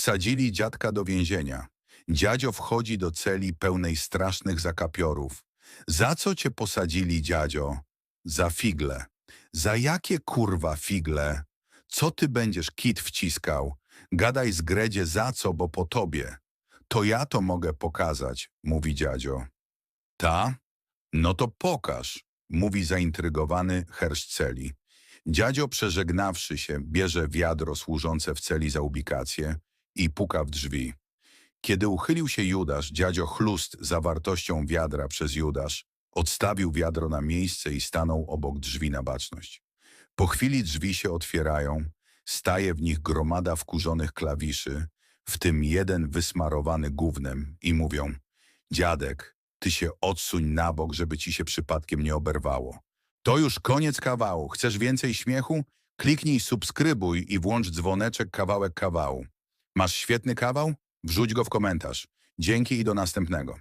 Wsadzili dziadka do więzienia. Dziadzio wchodzi do celi pełnej strasznych zakapiorów. Za co cię posadzili, dziadzio? Za figle. Za jakie kurwa figle? Co ty będziesz kit wciskał? Gadaj z Gredzie za co, bo po tobie. To ja to mogę pokazać, mówi dziadzio. Ta? No to pokaż, mówi zaintrygowany hersz celi. Dziadzio przeżegnawszy się, bierze wiadro służące w celi za ubikację i puka w drzwi. Kiedy uchylił się Judasz, dziadzio chlust zawartością wiadra przez Judasz, odstawił wiadro na miejsce i stanął obok drzwi na baczność. Po chwili drzwi się otwierają, staje w nich gromada wkurzonych klawiszy, w tym jeden wysmarowany gównem i mówią Dziadek, ty się odsuń na bok, żeby ci się przypadkiem nie oberwało. To już koniec kawału. Chcesz więcej śmiechu? Kliknij subskrybuj i włącz dzwoneczek kawałek kawału. Masz świetny kawał? Wrzuć go w komentarz. Dzięki i do następnego.